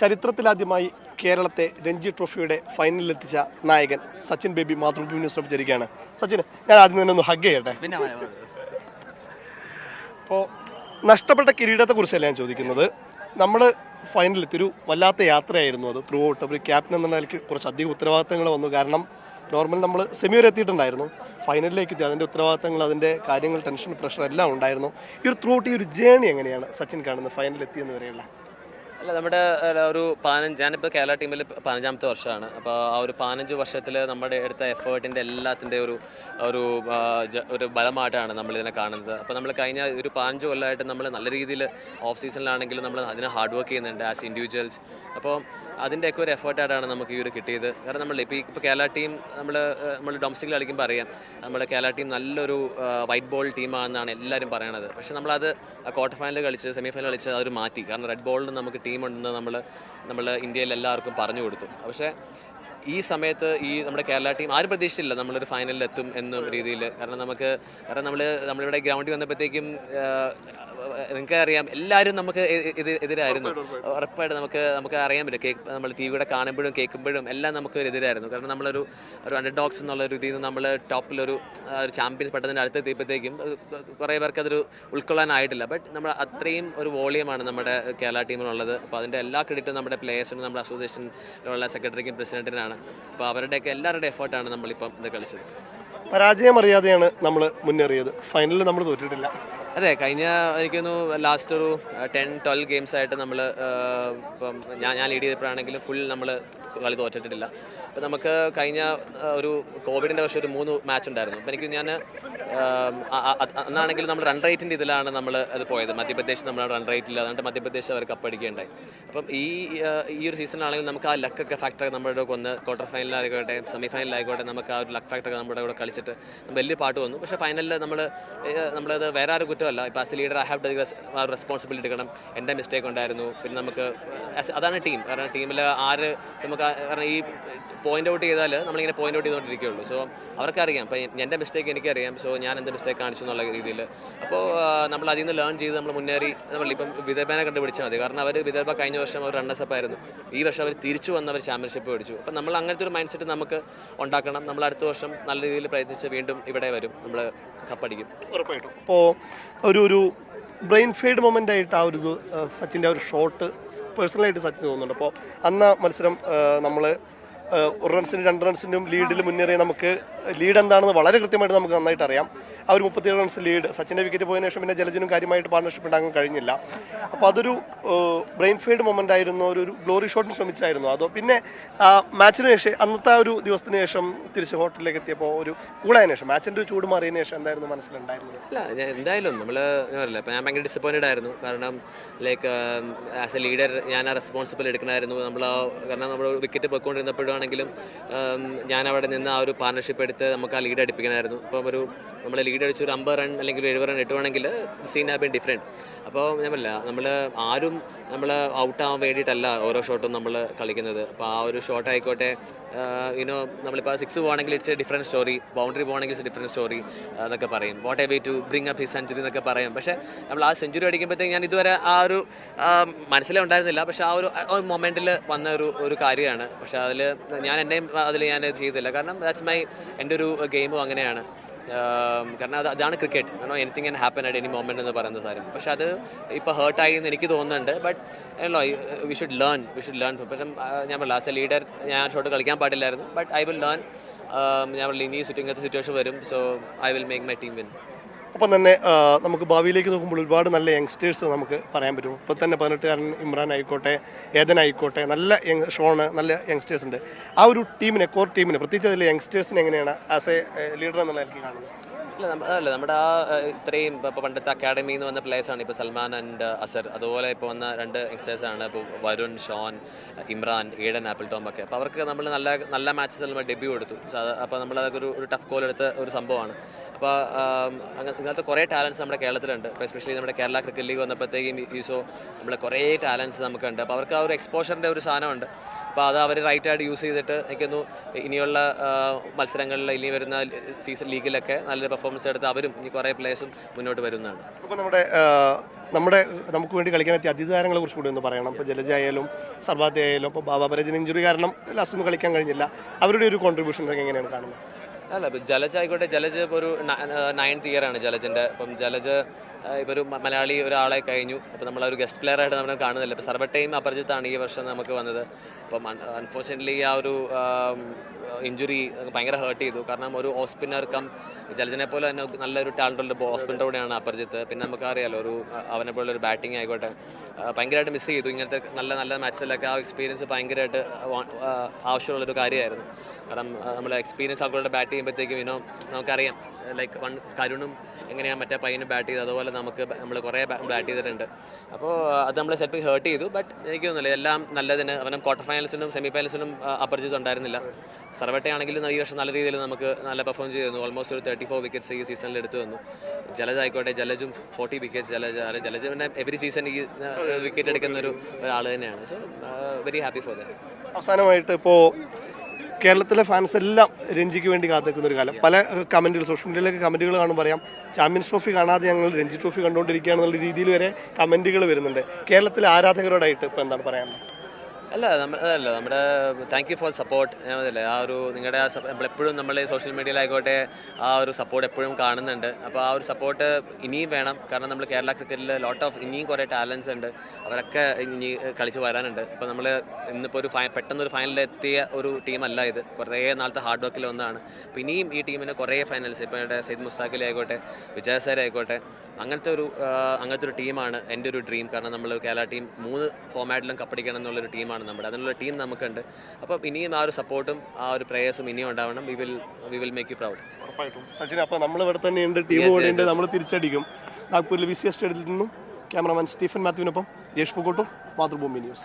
ചരിത്രത്തിലാദ്യമായി കേരളത്തെ രഞ്ജി ട്രോഫിയുടെ ഫൈനലിൽ ഫൈനലിലെത്തിച്ച നായകൻ സച്ചിൻ ബേബി മാതൃഭൂമി ന്യൂസ് ശ്രമിച്ചിരിക്കുകയാണ്. സച്ചിൻ ഞാൻ ആദ്യം തന്നെ ഒന്ന് ഹഗ് ചെയ്യട്ടെ? അപ്പോൾ നഷ്ടപ്പെട്ട കിരീടത്തെക്കുറിച്ചല്ല ഞാൻ ചോദിക്കുന്നത്? നമ്മൾ ഫൈനലിലെത്തി ഒരു വല്ലാത്ത യാത്രയായിരുന്നു അത്. ത്രൂ ഔട്ട് ഒരു ക്യാപ്റ്റൻ എന്ന നിലയ്ക്ക് കുറച്ച് അധികം ഉത്തരവാദിത്തങ്ങൾ വന്നു. കാരണം നോർമൽ നമ്മൾ സെമി വരെ എത്തിയിട്ടുണ്ടായിരുന്നു. ഫൈനലിലേക്ക് എത്തി അതിന്റെ ഉത്തരവാദിത്തങ്ങൾ അതിന്റെ കാര്യങ്ങൾ ടെൻഷൻ പ്രഷർ എല്ലാം ഉണ്ടായിരുന്നു. ഈ ഒരു ത്രൂ ഔട്ട് ഈ ഒരു ജേണി എങ്ങനെയാണ് സച്ചിൻ കാണുന്നത്? ഫൈനലിൽ എത്തിയെന്ന് വരെയുള്ള അല്ല നമ്മുടെ ഒരു പതിനഞ്ച് ഞാനിപ്പോൾ കേരള ടീമിൽ പതിനഞ്ചാമത്തെ വർഷമാണ്. അപ്പോൾ ആ ഒരു പതിനഞ്ച് വർഷത്തിൽ നമ്മുടെ എടുത്ത എഫേർട്ടിന്റെ എല്ലാത്തിന്റെ ഒരു ഒരു ഒരു ബലമായിട്ടാണ് നമ്മൾ ഇതിനെ കാണുന്നത്. അപ്പോൾ നമ്മൾ കഴിഞ്ഞ ഒരു പതിനഞ്ച് കൊല്ലമായിട്ട് നമ്മൾ നല്ല രീതിയിൽ ഓഫ് സീസണിലാണെങ്കിലും നമ്മൾ അതിനെ ഹാർഡ് വർക്ക് ചെയ്യുന്നുണ്ട് ആസ് ഇൻഡിവിജ്വൽസ്. അപ്പോൾ അതിന്റെയൊക്കെ ഒരു എഫേർട്ടായിട്ടാണ് നമുക്ക് ഈ ഒരു കിട്ടിയത്. കാരണം നമ്മൾ ഇപ്പോൾ ഇപ്പോൾ കേരള ടീം നമ്മൾ നമ്മൾ ഡൊമസ്റ്റിക്കിൽ കളിക്കുമ്പോൾ അറിയാം നമ്മുടെ കേരള ടീം നല്ലൊരു വൈറ്റ് ബോൾ ടീമാണെന്നാണ് എല്ലാവരും പറയണത്. പക്ഷേ നമ്മളത് ക്വാർട്ടർ ഫൈനൽ കളിച്ച് സെമി ഫൈനൽ കളിച്ച് അതൊരു മാറ്റി. കാരണം റെഡ് ബോളിൽ നമുക്ക് ടീം ഉണ്ടെന്ന് നമ്മൾ നമ്മൾ ഇന്ത്യയിൽ എല്ലാവർക്കും പറഞ്ഞു കൊടുത്തു. പക്ഷേ ഈ സമയത്ത് ഈ നമ്മുടെ കേരള ടീം ആരും പ്രതീക്ഷിച്ചില്ല നമ്മളൊരു ഫൈനലിൽ എത്തും എന്ന രീതിയിൽ. കാരണം നമുക്ക് കാരണം നമ്മൾ നമ്മളിവിടെ ഗ്രൗണ്ടിൽ വന്നപ്പോഴത്തേക്കും നിങ്ങൾക്ക് അറിയാം എല്ലാവരും നമുക്ക് എതിരായിരുന്നു. ഉറപ്പായിട്ട് നമുക്ക് നമുക്ക് അറിയാൻ പറ്റും. കേക്ക് നമ്മൾ ടി വിയുടെ കാണുമ്പോഴും കേൾക്കുമ്പോഴും എല്ലാം നമുക്ക് എതിരായിരുന്നു. കാരണം നമ്മളൊരു ഒരു അണ്ടർ ഡോക്സ് എന്നുള്ള ഒരു രീതിയിൽ നിന്ന് നമ്മൾ ടോപ്പിലൊരു ഒരു ചാമ്പ്യൻസ് അടുത്ത് അടുത്തെത്തിയപ്പോഴത്തേക്കും കുറേ പേർക്ക് അതൊരു ഉൾക്കൊള്ളാനായിട്ടില്ല. ബട്ട് നമ്മൾ അത്രയും ഒരു വോളിയമാണ് നമ്മുടെ കേരള ടീമിനുള്ളത് അപ്പോൾ അതിന്റെ എല്ലാ ക്രെഡിറ്റും നമ്മുടെ പ്ലേയേഴ്സിനും നമ്മുടെ അസോസിയേഷനിലുള്ള സെക്രട്ടറിക്കും അപ്പോൾ അവരുടെയൊക്കെ എല്ലാവരുടെ എഫേർട്ടാണ് നമ്മളിപ്പം ഇത് കളിച്ചത്. പരാജയം അറിയാതെയാണ് നമ്മൾ മുന്നേറിയത് ഫൈനലിൽ നമ്മൾ തോറ്റിട്ടില്ല. അതെ കഴിഞ്ഞ എനിക്കൊന്നു ലാസ്റ്റ് ഒരു ടെൻ ട്വൽവ് ഗെയിംസ് ആയിട്ട് നമ്മൾ ഇപ്പം ഞാൻ ഞാൻ ലീഡ് ചെയ്തപ്പോഴാണെങ്കിലും ഫുൾ നമ്മൾ കളി തോറ്റിട്ടില്ല അപ്പം നമുക്ക് കഴിഞ്ഞ ഒരു കോവിഡിന്റെ വർഷം ഒരു മൂന്ന് മാച്ച് ഉണ്ടായിരുന്നു അപ്പം എനിക്ക് ഞാൻ അന്നാണെങ്കിലും നമ്മൾ റൺ റേറ്റിന്റെ ഇതിലാണ് നമ്മൾ അത് പോയത്. മധ്യപ്രദേശ് നമ്മൾ റൺ റേറ്റില്ല അതുകൊണ്ട് മധ്യപ്രദേശ് അവർ കപ്പടിക്കുകയുണ്ടായി അപ്പം ഈ ഈ ഒരു സീസണിലാണെങ്കിൽ നമുക്ക് ആ ലക്കൊക്കെ ഫാക്ടറൊക്കെ നമ്മുടെ ഒന്ന് ക്വാർട്ടർ ഫൈനലായിക്കോട്ടെ സെമി ഫൈനലായിക്കോട്ടെ നമുക്ക് ആ ഒരു ലക്ക് ഫാക്ടറൊക്കെ നമ്മുടെ കൂടെ കളിച്ചിട്ട് വലിയ പാട്ട് വന്നു. പക്ഷേ ഫൈനലിൽ നമ്മൾ നമ്മളത് വേറെ ആരും കുറ്റമല്ല ഇപ്പോൾ as a leader I have to ആ റെസ്പോൺസിബിലിറ്റി എടുക്കണം. എന്റെ മിസ്റ്റേക്ക് ഉണ്ടായിരുന്നു. പിന്നെ നമുക്ക് അതാണ് ടീം കാരണം ടീമിൽ ആര് നമുക്ക് കാരണം ഈ പോയിന്റ് ഔട്ട് ചെയ്താൽ നമ്മളിങ്ങനെ പോയിന്റ് ഔട്ട് ചെയ്തുകൊണ്ടിരിക്കുകയുള്ളൂ സോ അവർക്കറിയാം. അപ്പം എന്റെ മിസ്റ്റേക്ക് എനിക്കറിയാം. സോ ഞാൻ എന്ത് മിസ്റ്റേക്ക് കാണിച്ചു എന്നുള്ള രീതിയിൽ അപ്പോൾ നമ്മൾ അതിൽ നിന്ന് ലേൺ ചെയ്ത് നമ്മൾ മുന്നേറി നമ്മൾ ഇപ്പം വിദർഭനെ കണ്ടുപിടിച്ചാൽ മതി. കാരണം അവർ വിദർഭ കഴിഞ്ഞ വർഷം അവർ റണ്ണേഴ്സ് അപ്പ് ആയിരുന്നു. ഈ വർഷം അവർ തിരിച്ചു വന്ന് അവർ ചാമ്പ്യൻഷിപ്പ് മേടിച്ചു. അപ്പം നമ്മൾ അങ്ങനത്തെ ഒരു മൈൻഡ് സെറ്റ് നമുക്ക് ഉണ്ടാക്കണം. നമ്മൾ അടുത്ത വർഷം നല്ല രീതിയിൽ പ്രയത്നിച്ച് വീണ്ടും ഇവിടെ വരും. നമ്മൾ കപ്പടിക്കും ഉറപ്പായിട്ടും. അപ്പോൾ ഒരു ഒരു ബ്രെയിൻ ഫെയ്ഡ് മൊമെന്റ് ആയിട്ട് ആ ഒരു സച്ചിന്റെ ഒരു ഷോട്ട് പേഴ്സണലായിട്ട് സച്ചിൻ തോന്നുന്നുണ്ട്. അപ്പോൾ അന്ന് മത്സരം നമ്മൾ ഒരു റൺസിന്റെ രണ്ട് റൺസിന്റെയും ലീഡിൽ മുന്നേറിയ നമുക്ക് ലീഡ് എന്താണെന്ന് വളരെ കൃത്യമായിട്ട് നമുക്ക് നന്നായിട്ട് അറിയാം. ആ ഒരു മുപ്പത്തിയേഴ് റൺസ് ലീഡ് സച്ചിന്റെ വിക്കറ്റ് പോയതിനു ശേഷം പിന്നെ ജലജനും കാര്യമായിട്ട് പാർട്ണർഷിപ്പ് ഉണ്ടാകാൻ കഴിഞ്ഞില്ല. അപ്പോൾ അതൊരു ബ്രെയിൻ ഫെയ്ഡ് മൊമെന്റ് ആയിരുന്നു. ഒരു ഗ്ലോറി ഷോട്ടിന് ശ്രമിച്ചായിരുന്നു. അതോ പിന്നെ ആ മാച്ചിന് ശേഷം അന്നത്തെ ആ ഒരു ദിവസത്തിന് ശേഷം തിരിച്ച് ഹോട്ടലിലേക്ക് എത്തിയപ്പോൾ ഒരു കൂളായതിനു ശേഷം മാച്ചിന്റെ ഒരു ചൂട് മാറിയതിനു ശേഷം എന്തായിരുന്നു മനസ്സിലുണ്ടായിരുന്നത്? അല്ല ഞാൻ എന്തായാലും നമ്മൾ ഞാൻ പറയില്ല. ഞാൻ ഭയങ്കര ഡിസപ്പോയിന്റഡ് ആയിരുന്നു. കാരണം ലൈക്ക് ആസ് എ ലീഡർ ഞാൻ ആ റെസ്പോൺസിബിൾ എടുക്കണമായിരുന്നു. നമ്മൾ കാരണം നമ്മൾ വിക്കറ്റ് പോയിക്കൊണ്ടിരുന്നപ്പോഴാണെങ്കിലും ഞാൻ അവിടെ നിന്ന് ആ ഒരു പാർട്ണർഷിപ്പ് എടുത്ത് നമുക്ക് ആ ലീഡ് അടുപ്പിക്കണമായിരുന്നു. അപ്പം ഒരു നമ്മളെ ലീഡ് അടിച്ച് ഒരു അമ്പത് റൺ അല്ലെങ്കിൽ ഒരു എഴുപത് റൺ ഇട്ടുവാണെങ്കിൽ സീൻ ഹാവ് ബീൻ ഡിഫറെന്റ് അപ്പോൾ ഞാനല്ല നമ്മൾ ആരും നമ്മൾ ഔട്ട് ആവാൻ വേണ്ടിയിട്ടല്ല ഓരോ ഷോട്ടും നമ്മൾ കളിക്കുന്നത്. അപ്പോൾ ആ ഒരു ഷോട്ട് ആയിക്കോട്ടെ യുനോ നമ്മളിപ്പോൾ സിക്സ് പോകണമെങ്കിൽ it's a different story boundary പോകണമെങ്കിൽ ഇറ്റ്സ് ഡിഫറെന്റ് സ്റ്റോറി എന്നൊക്കെ പറയും. What a way to bring up he century എന്നൊക്കെ പറയും. പക്ഷേ നമ്മൾ ആ സെഞ്ചുറി അടിക്കുമ്പോഴത്തേക്ക് ഞാൻ ഇതുവരെ ആ ഒരു ആ, മനസ്സിലേ ഉണ്ടായിരുന്നില്ല. പക്ഷേ ആ ഒരു മൊമെന്റിൽ വന്ന ഒരു ഒരു കാര്യമാണ്. പക്ഷേ അതിൽ ഞാൻ എന്നെയും അതിൽ ഞാൻ ചെയ്തില്ല. കാരണം ദാറ്റ്സ് മൈ എന്റെ ഒരു ഗെയിമും അങ്ങനെയാണ്. കാരണം അത് അതാണ് ക്രിക്കറ്റ്. കാരണം anything can happen at any moment എന്ന് പറയുന്ന സാധനം പക്ഷെ അത് ഇപ്പോൾ ഹേർട്ടായി എന്ന് എനിക്ക് തോന്നുന്നുണ്ട്. But also we should learn we should learn പക്ഷേ ഞാൻ പറഞ്ഞു ആസ് എ ലീഡർ ഞാൻ ഷോട്ട് കളിക്കാൻ പാടില്ലായിരുന്നു. ബട്ട് ഐ വിൽ ലേൺ ഞാൻ പറഞ്ഞു ഇനി സിറ്റി ഇങ്ങനത്തെ സിറ്റുവേഷൻ വരും. So I will make my team win ഒപ്പം തന്നെ നമുക്ക് ഭാവിയിലേക്ക് നോക്കുമ്പോൾ ഒരുപാട് നല്ല യങ്സ്റ്റേഴ്സ് നമുക്ക് പറയാൻ പറ്റും. ഇപ്പോൾ തന്നെ പതിനെട്ടുകാരൻ ഇമ്രാൻ ആയിക്കോട്ടെ ഏതൻ ആയിക്കോട്ടെ നല്ല യങ് ഷോണ് നല്ല യങ്സ്റ്റേഴ്സ് ഉണ്ട്. ആ ഒരു ടീമിനെ കോർ ടീമിനെ പ്രത്യേകിച്ച് അതിലെ യങ്സ്റ്റേഴ്സിനെ എങ്ങനെയാണ് ആസ് എ ലീഡർ എന്നുള്ള എനിക്ക് കാണുന്നത്? അല്ല അതല്ല നമ്മുടെ ആ ഇത്രയും ഇപ്പോൾ പണ്ടത്തെ അക്കാഡമിയിൽ നിന്ന് വന്ന പ്ലേയേഴ്സാണ് ഇപ്പോൾ സൽമാൻ ആൻഡ് അസർ. അതുപോലെ ഇപ്പോൾ വന്ന രണ്ട് യങ്സ്റ്റേഴ്സാണ് ഇപ്പോൾ Varun Shaun Imran Eden Apple Tom ഒക്കെ. അപ്പോൾ അവർക്ക് നമ്മൾ നല്ല നല്ല മാച്ചസ് നമ്മൾ ഡെബ്യൂ കൊടുത്തു. അപ്പോൾ നമ്മൾ അതൊക്കെ ഒരു ഒരു ടഫ് കോൾ എടുത്ത ഒരു സംഭവമാണ്. അപ്പോൾ ഇങ്ങനത്തെ കുറേ ടാലൻസ് നമ്മുടെ കേരളത്തിലുണ്ട്. ഇപ്പോൾ എസ്പെഷ്യലി നമ്മുടെ കേരള ക്രിക്കറ്റ് ലീഗ് വന്നപ്പോഴത്തേക്കും യൂസോ നമ്മളെ കുറേ ടാലൻസ് നമുക്കുണ്ട്. അപ്പോൾ അവർക്ക് ആ ഒരു എക്സ്പോഷറിന്റെ ഒരു സാധനമുണ്ട്. അപ്പോൾ അത് അവർ റൈറ്റായിട്ട് യൂസ് ചെയ്തിട്ട് എനിക്കൊന്നു ഇനിയുള്ള മത്സരങ്ങളിൽ ഇനി വരുന്ന സീസൺ ലീഗിലൊക്കെ നല്ലൊരു പെർഫോമൻസ് എടുത്ത് അവരും ഇനി കുറേ പ്ലേയേഴ്സും മുന്നോട്ട് വരുന്നതാണ്. അപ്പോൾ നമ്മുടെ നമ്മുടെ നമുക്ക് വേണ്ടി കളിക്കാൻ എത്തിയ അതിതാരങ്ങളെ കുറിച്ച് കൂടി ഒന്ന് പറയണം. ഇപ്പോൾ ജലജ ആയാലും സർവാദി ആയാലും ഇപ്പോൾ ബാബാ പരജൻ ഇഞ്ചുറി കാരണം ലാസ്റ്റ് ഒന്നും കളിക്കാൻ കഴിഞ്ഞില്ല. അവരുടെ ഒരു കോൺട്രിബ്യൂഷൻ എങ്ങനെയാണ് കാണുന്നത്? അല്ല ജലജ് ആയിക്കോട്ടെ ജലജ് ഇപ്പോൾ ഒരു നയൻത് ഇയർ ആണ് ജലജിന്റെ അപ്പം ജലജ് ഇപ്പോൾ ഒരു മലയാളി ഒരാളെ കഴിഞ്ഞു. അപ്പോൾ നമ്മൾ ഒരു ഗസ്റ്റ് പ്ലെയർ ആയിട്ട് നമ്മൾ കാണുന്നില്ല. ഇപ്പോൾ സർവട്ടയും അപരിചിത്താണ് ഈ വർഷം നമുക്ക് വന്നത്. അപ്പം അൺഫോർച്ചുനേറ്റ്ലി ആ ഒരു ഇഞ്ചുറി ഭയങ്കര ഹേർട്ട് ചെയ്തു. കാരണം ഒരു ഓസ്പിന്നർ കം ജലജനെ പോലെ തന്നെ നല്ലൊരു ടാലന്റ് ഉള്ള ഓസ്പിന്നർ കൂടെയാണ് അപരിചിത്ത്. പിന്നെ നമുക്കറിയാലോ ഒരു അവനെ പോലെ ഒരു ബാറ്റിംഗ് ആയിക്കോട്ടെ ഭയങ്കരമായിട്ട് മിസ് ചെയ്തു. ഇങ്ങനത്തെ നല്ല നല്ല മാച്ചിലൊക്കെ ആ എക്സ്പീരിയൻസ് ഭയങ്കരമായിട്ട് ആവശ്യമുള്ളൊരു കാര്യമായിരുന്നു. കാരണം നമ്മൾ എക്സ്പീരിയൻസ് ആൾക്കാരുടെ ബാറ്റ് ചെയ്യുമ്പോഴത്തേക്കും ഇനോ നമുക്കറിയാം ലൈക്ക് വൺ കരുണും എങ്ങനെയാണ് മറ്റേ പയ്യന് ബാറ്റ് ചെയ്തത് അതുപോലെ നമുക്ക് നമ്മൾ കുറേ ബാറ്റ് ചെയ്തിട്ടുണ്ട്. അപ്പോൾ അത് നമ്മൾ ചിലപ്പോൾ ഹേർട്ട് ചെയ്തു ബട്ട് എനിക്ക് തോന്നുന്നില്ല എല്ലാം നല്ലതിന് അവനും ക്വാർട്ടർ ഫൈനൽസിനും സെമി ഫൈനൽസിനും അപരിചിതം ഉണ്ടായിരുന്നില്ല സർവട്ടയാണെങ്കിലും ഈ വർഷം നല്ല രീതിയിൽ നമുക്ക് നല്ല പെർഫോം ചെയ്തു ഓൾമോസ്റ്റ് ഒരു തേർട്ടി ഫോർ വിക്കറ്റ്സ് ഈ സീസണിൽ എടുത്തു വന്നു ജലജ് ആയിക്കോട്ടെ ജലജും ഫോർട്ടി വിക്കറ്റ്സ് ജലജ ജലജ് പിന്നെ എവറി സീസൺ ഈ വിക്കറ്റ് എടുക്കുന്ന ഒരു ഒരാൾ തന്നെയാണ്. So very happy for that അവസാനമായിട്ട് ഇപ്പോൾ കേരളത്തിലെ ഫാൻസ് എല്ലാം രഞ്ജിക്ക് വേണ്ടി കാത്തിരിക്കുന്ന ഒരു കാലം. പല കമന്റുകൾ സോഷ്യൽ മീഡിയയിലൊക്കെ കമന്റുകൾ കാണുമ്പോൾ പറയാം ചാമ്പ്യൻസ് ട്രോഫി കാണാതെ ഞങ്ങൾ രഞ്ജി ട്രോഫി കണ്ടുകൊണ്ടിരിക്കുകയാണെന്നുള്ള രീതിയിൽ വരെ കമന്റുകൾ വരുന്നുണ്ട്. കേരളത്തിലെ ആരാധകരോടായിട്ട് ഇപ്പോൾ എന്താണ് പറയാനുള്ളത്? അല്ല നമ്മൾ അതല്ല നമ്മുടെ താങ്ക് യു ഫോർ സപ്പോർട്ട് പറഞ്ഞില്ലേ ആ ഒരു നിങ്ങളുടെ ആ നമ്മളെപ്പോഴും നമ്മൾ സോഷ്യൽ മീഡിയയിലായിക്കോട്ടെ ആ ഒരു സപ്പോർട്ട് എപ്പോഴും കാണുന്നുണ്ട്. അപ്പോൾ ആ ഒരു സപ്പോർട്ട് ഇനിയും വേണം. കാരണം നമ്മൾ കേരള ക്രിക്കറ്റിൽ ലോട്ട് ഓഫ് ഇനിയും കുറേ ടാലൻസ് ഉണ്ട്. അവരൊക്കെ ഇനി കളിച്ച് വരാനുണ്ട്. ഇപ്പോൾ നമ്മൾ ഇന്നിപ്പോൾ ഒരു ഫൈ പെട്ടെന്നൊരു ഫൈനലിലെത്തിയ ഒരു ടീമല്ല ഇത്. കുറേ നാളത്തെ ഹാർഡ് വർക്കിൽ ഒന്നാണ്. അപ്പോൾ ഇനിയും ഈ ടീമിന് കുറേ ഫൈനൽസ് ഇപ്പോൾ ഇവിടെ സെയ്ദ് മുസ്താഖിലെ ആയിക്കോട്ടെ വിജയ സാർ ആയിക്കോട്ടെ അങ്ങനത്തെ ഒരു അങ്ങനത്തെ ഒരു ടീമാണ് എന്റെ ഒരു ഡ്രീം കാരണം നമ്മൾ കേരള ടീം മൂന്ന് ഫോമാറ്റിലും കപ്പടിക്കണം എന്നുള്ളൊരു ടീമാണ് നമ്മുടെ. അതിനുള്ള ടീം നമുക്കുണ്ട്. അപ്പം ഇനിയും ആ ഒരു സപ്പോർട്ടും ആ ഒരു പ്രേയേഴ്സും ഇനിയും ഉണ്ടാവണം. We will we will make you proud ഉറപ്പായിട്ടും. സച്ചിൻ അപ്പോൾ നമ്മൾ ഇവിടെ തന്നെ ഉണ്ട് ടീം കൂടെ ഉണ്ട്. നമ്മൾ തിരിച്ചടിക്കും. നാഗ്പൂരിൽ വി സി സ്റ്റേഡിയത്തിൽ നിന്നും ക്യാമറമാൻ സ്റ്റീഫൻ മാത്യുവിനൊപ്പം ജേഷ് പുക്കോട്ടൂർ മാതൃഭൂമി ന്യൂസ്.